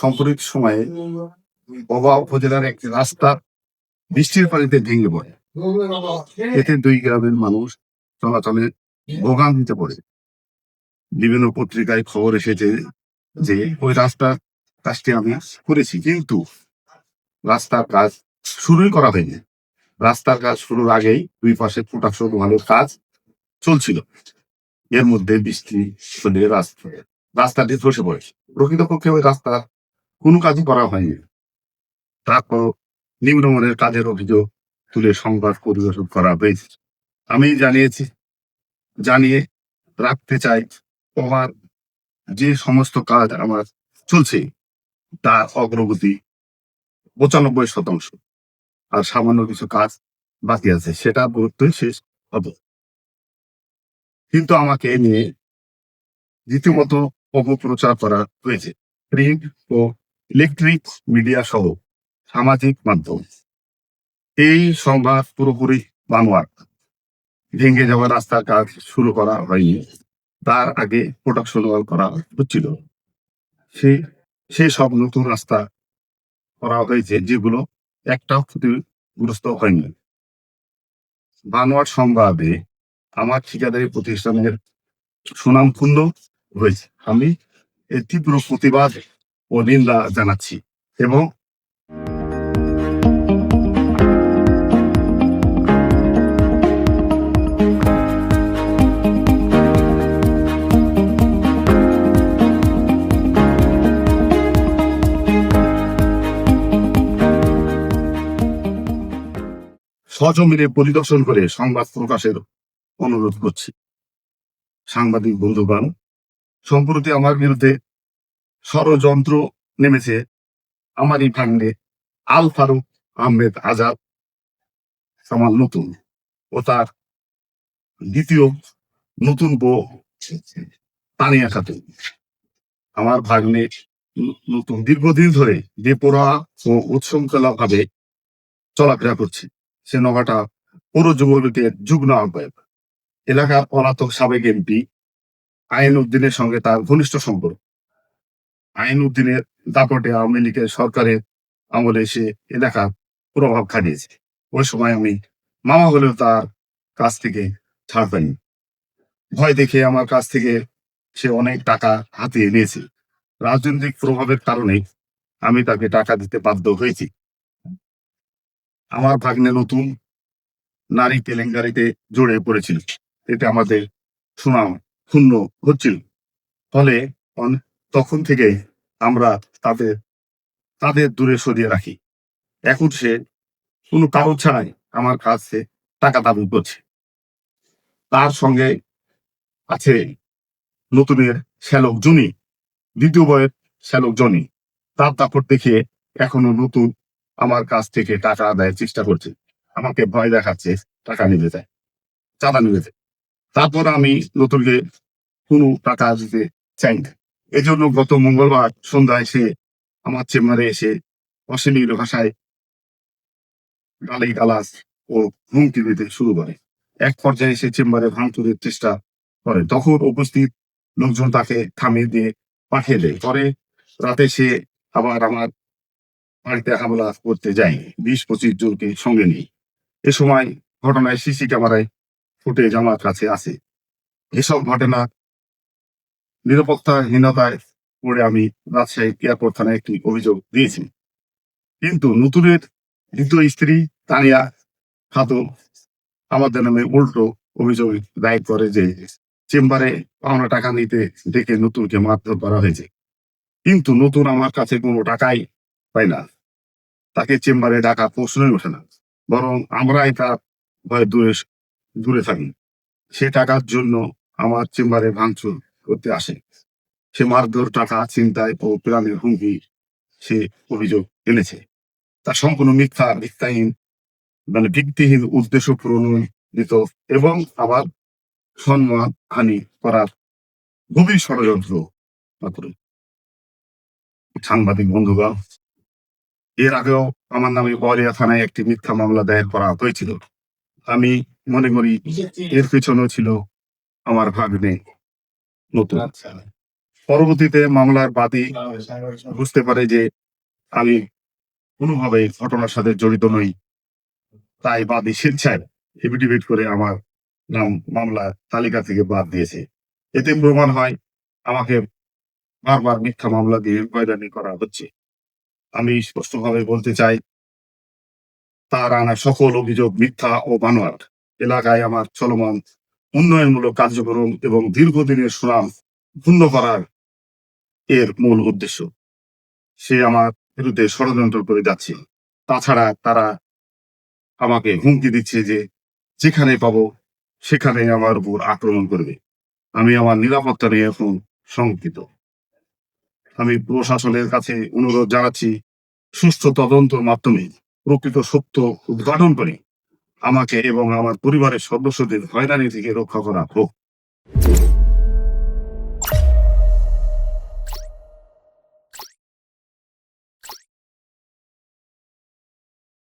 সম্প্রতি সময়ে ববা উপজেলার একটি রাস্তা বৃষ্টির পানিতে ভেঙে পড়ে। এতে দুই গ্রামের মানুষ চলাচলে ভোগান্তিতে পড়ে। বিভিন্ন পত্রিকায় খবর এসেছে যে ওই রাস্তার কাজটি আমি করেছি, কিন্তু রাস্তার কাজ শুরুই করা হয়নি। রাস্তার কাজ শুরুর আগেই দুই পাশে প্রোটাকশন ওয়ালের কাজ চলছিল। এর মধ্যে বৃষ্টি হলে রাস্তা রাস্তাটি ধসে পড়েছে। প্রকৃতপক্ষে ওই রাস্তার কোনো কাজই করা হয়নি। তারপর নিম্নমানের কাজের অভিযোগ তুলে সংবাদ পরিবেশন করা হয়েছে। আমি জানিয়েছি, জানিয়ে রাখতে চাই আমার যে সমস্ত কাজ আমার চলছে, তার অগ্রগতি পঁচানব্বই শতাংশ। আর সামান্য কিছু কাজ বাকি আছে, সেটা বলতে শেষ হবে। কিন্তু আমাকে নিয়ে রীতিমতো অপপ্রচার করা হয়েছে। প্রিন্ট ও ইলেকট্রিক মিডিয়া সহ সামাজিক মাধ্যম। এই সংবাদ পুরোপুরি বানোয়ার ভেঙে যাওয়া রাস্তার কাজ শুরু করা হয়নি। তার আগে প্রোডাকশন ওয়াল করা হচ্ছিল। সে সেই সব নতুন রাস্তা করা হয়েছে যেগুলো একটাও ক্ষতিগ্রস্ত হয়নি। বানোয়ার সংবাদে আমার ঠিকাদারি প্রতিষ্ঠানের সুনাম হয়েছে। আমি এর তীব্র প্রতিবাদ ও নিন্দা জানাচ্ছি এবং সজমিনে পরিদর্শন করে সংবাদ প্রকাশের অনুরোধ করছি। সাংবাদিক বন্ধুগণ, সম্প্রতি আমার বিরুদ্ধে ষড়যন্ত্র নেমেছে আমারই ভাগ্নে আল ফারুক আহমেদ আজাদ আমার নতুন ও তার দ্বিতীয় নতুন বউ, তানিয়া খাতুন। আমার ভাগ্নে নতুন দীর্ঘদিন ধরে বেপরোয়া ও উৎসঙ্খলা ভাবে চলাফেরা করছে। সে নগাটা পৌর যুবলীগের যুগ্ম আহ্বায়ক। এলাকার পলাতক সাবেক এমপি আইন উদ্দিনের সঙ্গে তার ঘনিষ্ঠ সম্পর্ক। আইন উদ্দিনের দাপটে আওয়ামী লীগের সরকারের আমলে সে এলাকার প্রভাব খাটিয়েছে। ওই সময় আমি মামা হলেও তার কাছ থেকে ছাড় পাইনি। ভয় দেখে আমার কাছ থেকে সে অনেক টাকা হাতিয়ে নিয়েছে। রাজনৈতিক প্রভাবের কারণে আমি তাকে টাকা দিতে বাধ্য হয়েছি। আমার ভাগ্নে নতুন নারী কেলেঙ্কারিতে জড়িয়ে পড়েছিল। এতে আমাদের সুনাম ক্ষুণ্ণ হচ্ছিল। ফলে তখন থেকে আমরা তাদের তাদের দূরে সরিয়ে রাখি। এখন সে কোনো কারণ ছাড়াই আমার কাছে টাকা দাবি করছে। তার সঙ্গে আছে নতুনের শ্যালক জনি, দ্বিতীয় বয়ের শ্যালক জনি। তার দাপট দেখিয়ে এখনও নতুন আমার কাছ থেকে টাকা আদায়ের চেষ্টা করছে। আমাকে ভয় দেখাচ্ছে, টাকা নিতে চায়, চাঁদা নিতে চায়। তারপর আমি নতুনকে কোনো টাকা দিতে চাই না। এজন্য গত মঙ্গলবার সন্ধ্যায় সে আমার চেম্বারে এসে অশ্লীল ভাষায় গালি গালাস ও হুমকি দিতে শুরু করে। এক পর্যায়ে সে চেম্বারে ভাঙচুরের চেষ্টা করে। তখন উপস্থিত লোকজন তাকে থামিয়ে দিয়ে পাঠিয়ে দেয়। পরে রাতে সে আবার আমার বাড়িতে হামলা করতে যায়। বিশ পঁচিশ জনকে সঙ্গে নিয়ে। এ সময় ঘটনায় সিসি ক্যামেরায় ফুটেজ আমার কাছে আছে এসব ঘটনা নিরাপত্তাহীনতায় পড়ে আমি রাজশাহী এয়ারপোর্ট থানায় একটি অভিযোগ দিয়েছি। কিন্তু নতুনের দ্বিতীয় স্ত্রী তানিয়া খাতুন আমাদের নামে উল্টো অভিযোগ দায়ের করে যে চেম্বারে পাওনা টাকা নিতে ডেকে নতুনকে মারধর করা হয়েছে। কিন্তু নতুন আমার কাছে কোনো টাকাই পায় না। তাকে চেম্বারে ডাকা প্রশ্নই ওঠে না। বরং আমরাই তার ভয়ে দূরে দূরে থাকি। সে টাকার জন্য আমার চেম্বারে ভাঙচুর করতে আসে। সে মারধর, টাকা চিন্তায় ও প্রাণের হুমকি সে অভিযোগ এনেছে। তা সম্পূর্ণ মিথ্যা, মিথ্যাহীন মানে ভিত্তিহীন উদ্দেশ্য প্রণোদিত এবং আবার সম্মান হানি করার গভীর ষড়যন্ত্র সাংবাদিক বন্ধুগণ, এর আগেও আমার নামে বরিয়া থানায় একটি মিথ্যা মামলা দায়ের করা হয়েছিল। আমি মনে করি এর পেছনেও ছিল আমার ভাগ্নে নতুন। পরবর্তীতে মামলার বাদী বুঝতে পারে যে আমি কোনোভাবে ঘটনার সাথে জড়িত নই। তাই বাদী স্বেচ্ছায় এফিডেভিট করে আমার নাম মামলা তালিকা থেকে বাদ দিয়েছে। এতে প্রমাণ হয় আমাকে বারবার মিথ্যা মামলা দিয়ে হয়রানি করা হচ্ছে। আমি স্পষ্টভাবে বলতে চাই, তার আনা সকল অভিযোগ মিথ্যা ও বানোয়াট। এলাকায় আমার চলমান উন্নয়নমূলক কার্যক্রম এবং দীর্ঘদিনের সুনাম পূর্ণ করার এর মূল উদ্দেশ্য। সে আমার বিরুদ্ধে ষড়যন্ত্র করে যাচ্ছে। তাছাড়া তারা আমাকে হুমকি দিচ্ছে যে, যেখানে পাবো, সেখানে আমার উপর আক্রমণ করবে। আমি আমার নিরাপত্তা নিয়ে এখন শঙ্কিত। আমি প্রশাসনের কাছে অনুরোধ জানাচ্ছি সুষ্ঠু তদন্তের মাধ্যমে প্রকৃত সত্য উদ্ঘাটন করে আমাকে এবং আমার পরিবারের সদস্যদের হয়রানি থেকে রক্ষা করা হোক।